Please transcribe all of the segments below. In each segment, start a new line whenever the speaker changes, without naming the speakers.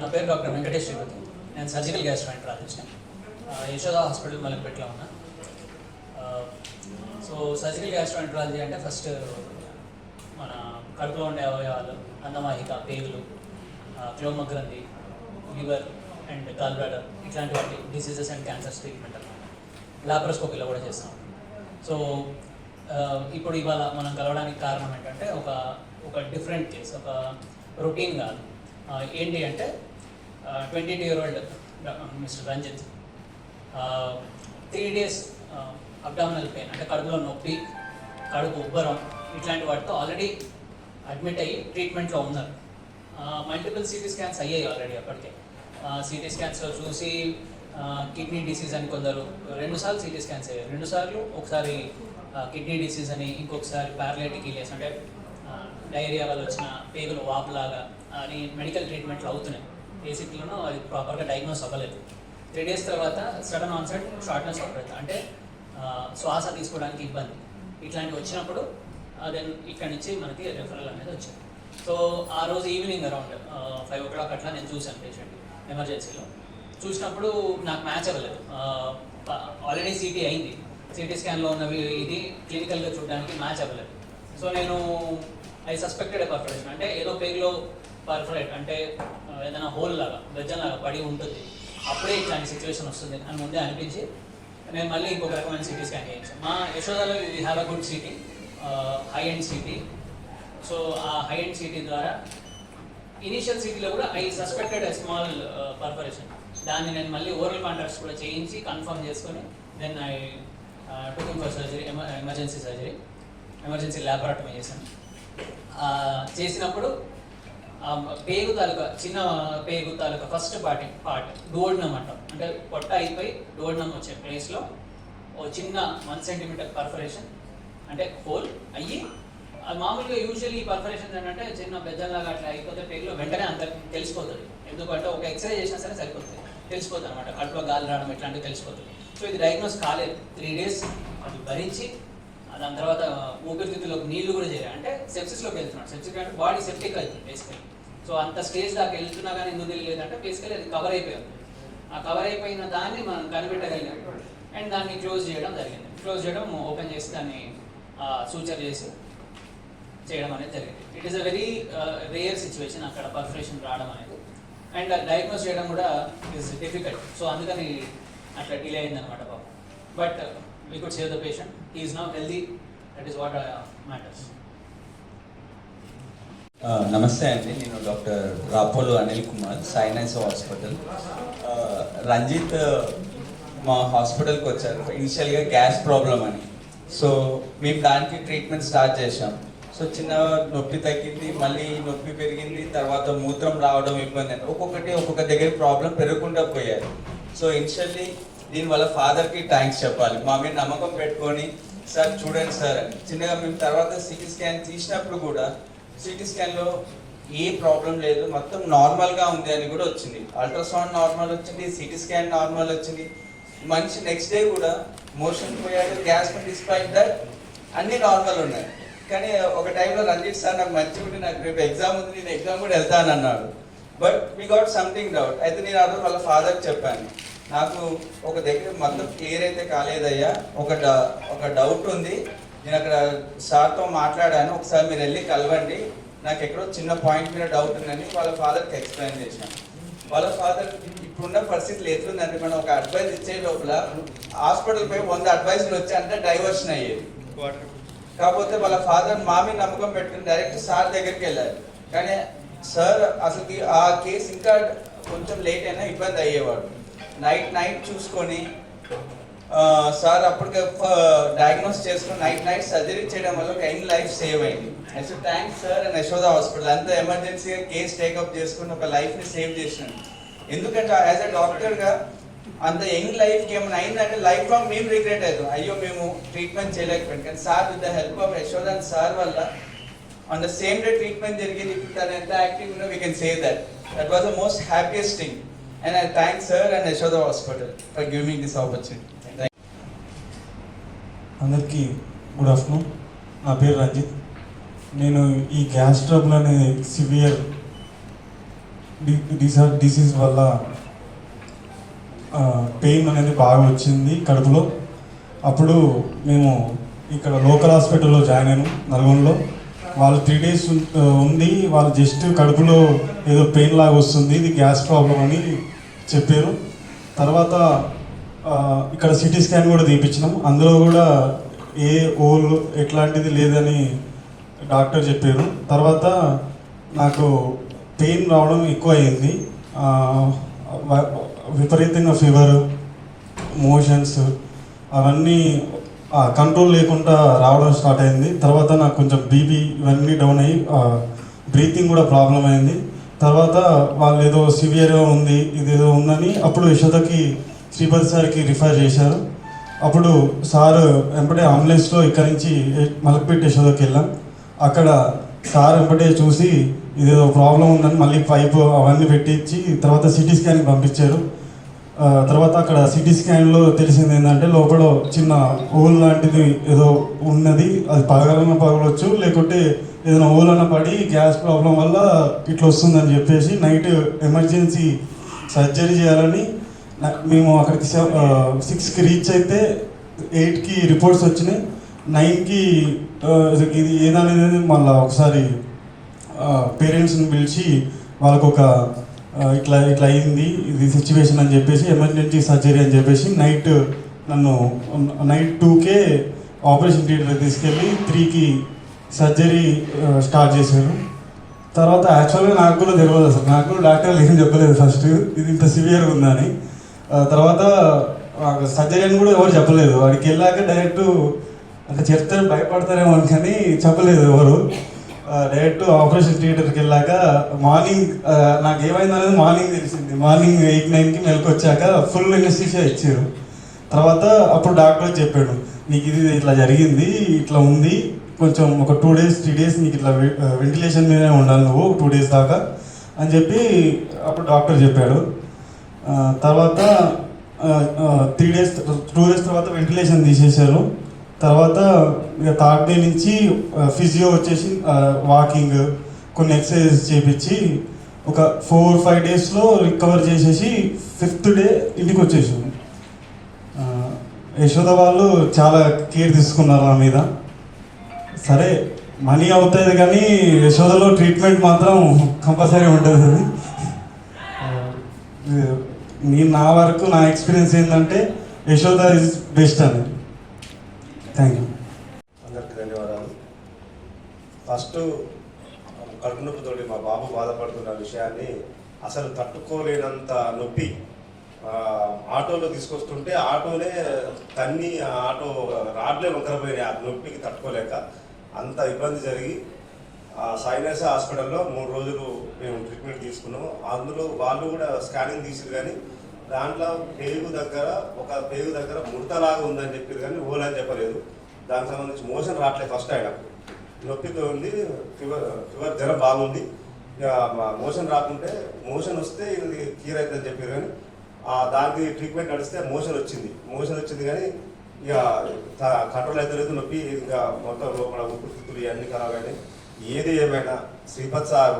నా పేరు డాక్టర్ వెంకటేష్ శ్రీపతి. నేను సర్జికల్ గ్యాస్ట్రాంట్రాలజిస్ట్ యశోద హాస్పిటల్ మలక్పేటలో ఉన్నా. సో సర్జికల్ గ్యాస్ట్రాంట్రాలజీ అంటే ఫస్ట్ మన కడుపులో ఉండే అవయవాలు అన్నవాహిక పేగులు క్లోమగ్రంథి లివర్ అండ్ గాల్ బ్లాడర్ ఇట్లాంటి వాటి డిసీజెస్ అండ్ క్యాన్సర్స్ ట్రీట్మెంట్ అన్నమాట. లాప్రోస్కోపీలో కూడా చేస్తాం. సో ఇప్పుడు ఇవాళ మనం కలవడానికి కారణం ఏంటంటే ఒక ఒక డిఫరెంట్ కేస్ ఒక రొటీన్ కాదు. ఏంటి అంటే twenty two year old mister Ranjith. Three days abdominal pain అంటే కడుపులో నొప్పి కడుపు ఉబ్బరం ఇట్లాంటి వాటితో ఆల్రెడీ అడ్మిట్ అయ్యి ట్రీట్మెంట్లో ఉన్నారు. మల్టిపుల్ సిటీ స్కాన్స్ అయ్యాయి ఆల్రెడీ అప్పటికే. సిటీ స్కాన్స్లో చూసి కిడ్నీ డిసీజ్ అని కొందరు రెండుసార్లు సిటీ స్కాన్స్ అయ్యాయి రెండుసార్లు ఒకసారి కిడ్నీ డిసీజ్ అని ఇంకొకసారి పారాలైటిక్ ఇలియస్ అంటే డైరియా వల్ల వచ్చిన పేగులు వాపులాగా అని మెడికల్ ట్రీట్మెంట్లు అవుతున్నాయి. బేసిక్లోనూ అది ప్రాపర్గా డయాగ్నోస్ అవ్వలేదు. త్రీ డేస్ తర్వాత sudden onset shortness of breath అంటే శ్వాస తీసుకోవడానికి ఇబ్బంది. ఇట్లాంటివి వచ్చినప్పుడు దెన్ ఇక్కడ నుంచి మనకి రెఫరల్ అనేది వచ్చింది. సో ఆ రోజు evening around five o'clock అట్లా నేను చూశాను పేషెంట్ ఎమర్జెన్సీలో చూసినప్పుడు నాకు మ్యాచ్ అవ్వలేదు. ఆల్రెడీ సిటీ అయింది. సిటీ స్కాన్లో ఉన్నవి ఇది క్లినికల్గా చూడడానికి మ్యాచ్ అవ్వలేదు. సో నేను ఐ సస్పెక్టెడ్ పర్ఫరేషన్ అంటే ఏదో పేరులో పర్ఫరేట్ అంటే ఏదైనా హోల్ లాగా బెజ్జం లాగా పడి ఉంటుంది. అప్పుడే ఇట్లాంటి సిచ్యువేషన్ వస్తుంది అని ముందే అనిపించి నేను మళ్ళీ ఇంకొక రకమైన సిటీ స్కాన్ చేయించాను మా యశోదాలో ఇది have a good CT high end CT so ఆ హై అండ్ సిటీ ద్వారా ఇనీషియల్ సిటీలో కూడా I suspected a small perforation దాన్ని నేను మళ్ళీ ఓరల్ కాంటాక్ట్స్ కూడా చేయించి కన్ఫర్మ్ చేసుకొని then I taking for surgery emergency surgery emergency laparotomy చేశాను. చేసినప్పుడు పేగు తాలూకా చిన్న పేగు తాలూకా ఫస్ట్ పార్ట్ పార్ట్ డోడ్నం అంటాం. అంటే పొట్ట అయిపోయి డోడ్నం వచ్చే ప్లేస్లో ఓ చిన్న వన్ సెంటీమీటర్ పర్ఫరేషన్ అంటే హోల్ అయ్యి మామూలుగా యూజువల్లీ పర్ఫరేషన్ ఏంటంటే చిన్న బెజ్జంలాగా అట్లా అయిపోతే పేగులో వెంటనే అందరికి తెలిసిపోతుంది. ఎందుకంటే ఒక ఎక్స్రే చేసినా సరే సరిపోతుంది. తెలిసిపోతుంది అనమాట కడుపులో గాలి రావడం ఇట్లాంటివి తెలిసిపోతుంది. సో ఇది డయాగ్నోస్ కాలేదు. త్రీ డేస్ అది భరించి దాని తర్వాత ఊపిరితిత్తులోకి నీళ్ళు కూడా చేయాలి అంటే సెప్సిస్లోకి వెళ్తున్నాడు సెప్సిస్ అంటే బాడీ సెప్టిక్ అవుతుంది బేసికలీ సో అంత స్టేజ్ దాకా వెళ్తున్నా కానీ ఎందుకు తెలియలేదంటే బేసికలీ అది కవర్ అయిపోయింది ఆ కవర్ అయిపోయిన దాన్ని మనం కనిపెట్టగలిగాం. అండ్ దాన్ని క్లోజ్ చేయడం జరిగింది. క్లోజ్ చేయడం ఓపెన్ చేసి దాన్ని సూచర్ చేసి చేయడం అనేది జరిగింది. It is a very rare situation అక్కడ పర్ఫరేషన్ రావడం అనేది. అండ్ డయాగ్నోస్ చేయడం కూడా ఇస్ డిఫికల్ట్ సో అందుకని అట్లా డిలే అయిందనమాట పాపం. But we could save the patient is now healthy that is what matters
నమస్తే అండి నేను doctor Rapolu Anil Kumar Sunshine hospital. Ranjith మా హాస్పిటల్కి వచ్చారు. ఇనిషియల్గా గ్యాస్ ప్రాబ్లం అని. సో మేము దానికి ట్రీట్మెంట్ స్టార్ట్ చేసాం సో చిన్న నొప్పి తగ్గింది మళ్ళీ నొప్పి పెరిగింది తర్వాత మూత్రం రావడం ఇబ్బంది అని. ఒక్కొక్కటి ఒక్కొక్క దగ్గర ప్రాబ్లం పెరగకుండా పోయారు. సో ఇనిషియల్లీ దీని వల్ల ఫాదర్కి థ్యాంక్స్ చెప్పాలి. మా మీద నమ్మకం పెట్టుకొని సార్ చూడండి సార్ అని. చిన్నగా మేము తర్వాత సిటీ స్కాన్ తీసినప్పుడు కూడా సిటీ స్కాన్లో ఏ ప్రాబ్లం లేదు. మొత్తం నార్మల్గా ఉంది అని కూడా వచ్చింది. అల్ట్రాసౌండ్ నార్మల్ వచ్చింది సిటీ స్కాన్ నార్మల్ వచ్చింది. మనిషి నెక్స్ట్ డే కూడా మోషన్ పోయాడు గ్యాస్ డిస్పైట్ దట్ అన్ని నార్మల్ ఉన్నాయి. కానీ ఒక టైంలో రంజిత్ సార్ నాకు మంచిగా ఉంటే నాకు రేపు ఎగ్జామ్ ఉంది నేను ఎగ్జామ్ కూడా వెళ్తాను అన్నాడు. But we got something doubt అయితే నేను ఆ రోజు వాళ్ళ ఫాదర్ చెప్పాను. నాకు ఒక దగ్గర మొత్తం క్లియర్ అయితే కాలేదయ్యా. ఒక డ- ఒక డౌట్ ఉంది. నేను అక్కడ సార్తో మాట్లాడాను. ఒకసారి మీరు వెళ్ళి కలవండి. నాకు ఎక్కడో చిన్న పాయింట్ మీద డౌట్ ఉందని వాళ్ళ ఫాదర్కి ఎక్స్ప్లెయిన్ చేశాను. వాళ్ళ ఫాదర్ ఇప్పుడున్న పరిస్థితులు ఎట్లుందంటే మనం ఒక అడ్వైస్ ఇచ్చే లోపల హాస్పిటల్ పోయి వంద అడ్వైస్లు వచ్చి అంటే డైవర్షన్ అయ్యేది. కాకపోతే వాళ్ళ ఫాదర్ మా మీద నమ్మకం పెట్టుకుని డైరెక్ట్ సార్ దగ్గరికి వెళ్ళారు. కానీ సార్ అసలు ఆ కేసు ఇంకా కొంచెం లేట్ అయినా ఇబ్బంది అయ్యేవాడు. నైట్ నైట్ చూసుకొని సార్ అప్పటికే డయాగ్నోస్ చేసుకుని నైట్ నైట్ సర్జరీ చేయడం వల్ల ఒక యంగ్ లైఫ్ సేవ్ అయింది. So thanks sir and Yashoda hospital అంత ఎమర్జెన్సీగా కేసు టేకప్ చేసుకుని ఒక లైఫ్ని సేవ్ చేసినాను ఎందుకంటే యాజ్ అ డాక్టర్గా అంత యంగ్ లైఫ్కి ఏమైనా అయిందంటే లైఫ్ లాంగ్ మేము రిగ్రెట్ అవుతాం అయ్యో మేము ట్రీట్మెంట్ చేయలేకపోయాం. కానీ sir with the help of Yashoda and sir వల్ల on the same day treatment జరిగింది. ఇప్పుడు తను ఎంత యాక్టివ్ ఉన్నా we can say that that was the most happiest thing and I thank sir and Yashoda hospital for giving this opportunity
అందరికీ good afternoon. నా పేరు రంజిత్. నేను ఈ గ్యాస్ ట్రబుల్ అనే సివియర్ డిసీజ్ వల్ల పెయిన్ అనేది బాగా వచ్చింది కడుపులో. అప్పుడు మేము ఇక్కడ లోకల్ హాస్పిటల్లో జాయిన్ అయ్యాను నల్గొండలో. వాళ్ళు త్రీ డేస్ ఉంది వాళ్ళు జస్ట్ కడుపులో ఏదో పెయిన్ లాగా వస్తుంది ఇది గ్యాస్ ప్రాబ్లం అని చెప్పారు. తర్వాత ఇక్కడ సిటీ స్కాన్ కూడా తీపించినాం అందులో కూడా ఏ ఓల్ ఎట్లాంటిది లేదని డాక్టర్ చెప్పారు. తర్వాత నాకు పెయిన్ రావడం ఎక్కువ అయింది విపరీతంగా ఫీవర్ మోషన్స్ అవన్నీ కంట్రోల్ లేకుండా రావడం స్టార్ట్ అయింది. తర్వాత నాకు కొంచెం బీపీ ఇవన్నీ డౌన్ అయ్యి బ్రీతింగ్ కూడా ప్రాబ్లం అయింది. తర్వాత వాళ్ళు ఏదో సివియర్గా ఉంది ఇదేదో ఉందని అప్పుడు యశోదకి శ్రీపతి సార్కి రిఫర్ చేశారు. అప్పుడు సార్ వెంబడే అంబులెన్స్లో ఇక్కడి నుంచి మలక్పేట యశోదకి వెళ్ళాం. అక్కడ సార్ వెంబడే చూసి ఇదేదో ప్రాబ్లం ఉందని మళ్ళీ పైప్ అవన్నీ పెట్టించి తర్వాత సిటీ స్కాన్కి పంపించారు. తర్వాత అక్కడ సిటీ స్కాన్లో తెలిసింది ఏంటంటే లోపల చిన్న ఓల్ లాంటిది ఏదో ఉన్నది. అది పగలన పగలవచ్చు లేకుంటే ఏదైనా హోల్ అన్న పడి గ్యాస్ ప్రాబ్లం వల్ల ఇట్లా వస్తుందని చెప్పేసి నైట్ ఎమర్జెన్సీ సర్జరీ చేయాలని నాకు మేము అక్కడికి సిక్స్కి రీచ్ అయితే ఎయిట్కి రిపోర్ట్స్ వచ్చినాయి. నైన్కి ఇది ఏదనేది మళ్ళీ ఒకసారి పేరెంట్స్ని పిలిచి వాళ్ళకు ఒక ఇట్లా ఇట్లా అయింది ఇది సిచ్యువేషన్ అని చెప్పేసి ఎమర్జెన్సీ సర్జరీ అని చెప్పేసి నైట్ నన్ను నైట్ టూకే ఆపరేషన్ థియేటర్ తీసుకెళ్ళి త్రీకి సర్జరీ స్టార్ట్ చేశారు. తర్వాత యాక్చువల్గా నాకు కూడా తెలియదు అసలు. నాకు కూడా డాక్టర్లు ఏం చెప్పలేదు ఫస్ట్ ఇది ఇంత సివియర్గా ఉందని. తర్వాత సర్జరీ అని కూడా ఎవరు చెప్పలేదు. వాడికి వెళ్ళాక డైరెక్ట్ అంటే చెప్తారు భయపడతారేమో అని కానీ చెప్పలేదు ఎవరు. డైరెక్ట్ ఆపరేషన్ థియేటర్కి వెళ్ళాక మార్నింగ్ నాకు ఏమైంది అనేది మార్నింగ్ తెలిసింది. మార్నింగ్ ఎయిట్ నైన్కి మెలకు వచ్చాక ఫుల్ ఎనెస్థీషియా ఇచ్చారు. తర్వాత అప్పుడు డాక్టర్ చెప్పాడు నీకు ఇది ఇట్లా జరిగింది ఇట్లా ఉంది. కొంచెం ఒక టూ డేస్ త్రీ డేస్ నీకు ఇట్లా వెంటిలేషన్ మీదనే ఉండాలి నువ్వు టూ డేస్ దాకా. అని చెప్పి అప్పుడు డాక్టర్ చెప్పాడు. తర్వాత త్రీ డేస్ టూ డేస్ తర్వాత వెంటిలేషన్ తీసేశారు. తర్వాత ఇక థర్డ్ డే నుంచి ఫిజియో వచ్చేసి వాకింగ్ కొన్ని ఎక్సర్సైజెస్ చేపించి ఒక ఫోర్ ఫైవ్ డేస్లో రికవర్ చేసేసి ఫిఫ్త్ డే ఇంటికి వచ్చేసాం ఆ, యశోద వాళ్ళు చాలా కేర్ తీసుకున్నారు నా మీద. సరే మనీ అవుతుంది కానీ యశోదలో ట్రీట్మెంట్ మాత్రం కంపల్సరీ ఉంటుంది. అది నేను నా వరకు నా ఎక్స్పీరియన్స్ ఏంటంటే యశోద ఇస్ బెస్ట్ అని. థ్యాంక్ యూ
అందరికి ధన్యవాదాలు. ఫస్ట్ కడుపు నొప్పితోటి మా బాబు బాధపడుతున్న విషయాన్ని అసలు తట్టుకోలేనంత నొప్పి ఆటోలో తీసుకొస్తుంటే ఆటోనే తన్ని ఆ ఆటో రాడ్లే వంకరపోయినాయి. ఆ నొప్పికి తట్టుకోలేక అంత ఇబ్బంది జరిగి సాయినాస హాస్పిటల్లో మూడు రోజులు మేము ట్రీట్మెంట్ తీసుకున్నాం అందులో వాళ్ళు కూడా స్కానింగ్ తీసారు కానీ దాంట్లో పేగు దగ్గర ఒక పేగు దగ్గర ముడతలాగా ఉందని చెప్పారు కానీ ఓలని అని చెప్పలేదు. దానికి సంబంధించి మోషన్ రావట్లేదు ఫస్ట్ ఆయన. నొప్పితో ఉంది ఫీవర్ ఫీవర్ జ్వరం బాగుంది. ఇక మా- మోషన్ రాకుంటే మోషన్ వస్తే ఇది క్లియర్ అవుతుందని చెప్పారు కానీ ఆ దానికి ట్రీట్మెంట్ నడిస్తే మోషన్ వచ్చింది. మోషన్ వచ్చింది కానీ ఇక కంట్రోల్ అయితే లేదు నొప్పి ఇంకా మొత్తం లోపల ఊపిరితిత్తులు ఇవన్నీ ఖరాబ్ అయినాయి. ఏది ఏమైనా శ్రీపత్ సార్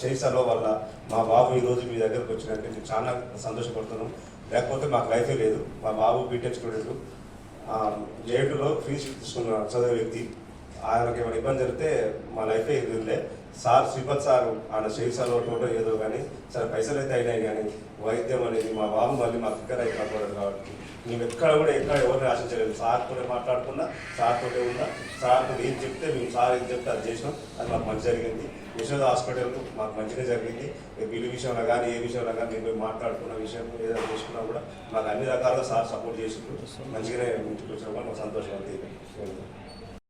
శైసలో వల్ల మా బాబు ఈరోజు మీ దగ్గరకు వచ్చినట్టు నేను చాలా సంతోషపడుతున్నాం లేకపోతే మాకు లైఫే లేదు. మా బాబు బీటెక్ స్టూడెంట్ జేటులో ఫీజు తీసుకున్న చదివే వ్యక్తి. ఆయనకి ఏమైనా ఇబ్బంది జరిగితే మా లైఫే ఇది ఉండే సార్ శ్రీపత్ సార్ ఆయన శైసలో టోటో ఏదో కానీ సరే పైసలు అయితే అయినాయి కానీ వైద్యం అనేది మా బాబు మళ్ళీ మాకు దగ్గర అయితే కాబట్టి మేము ఎక్కడ కూడా ఎక్కడ ఎవరిని ఆశించలేదు. సార్తోనే మాట్లాడుకున్నా సార్తోనే ఉన్నా సార్తో ఏం చెప్తే మేము సార్ ఏం చెప్తే అది చేసినాం. అది మాకు మంచి జరిగింది. యశోద హాస్పిటల్ మాకు మంచిగా జరిగింది. బిల్లు విషయంలో కానీ ఏ విషయంలో కానీ మేము పోయి మాట్లాడుకున్న విషయం ఏదైనా చేసుకున్నా కూడా మాకు అన్ని రకాలుగా సార్ సపోర్ట్ చేసిండ్రు. మంచిగానే ఇంటికి వచ్చినా కూడా మాకు సంతోషం అంతే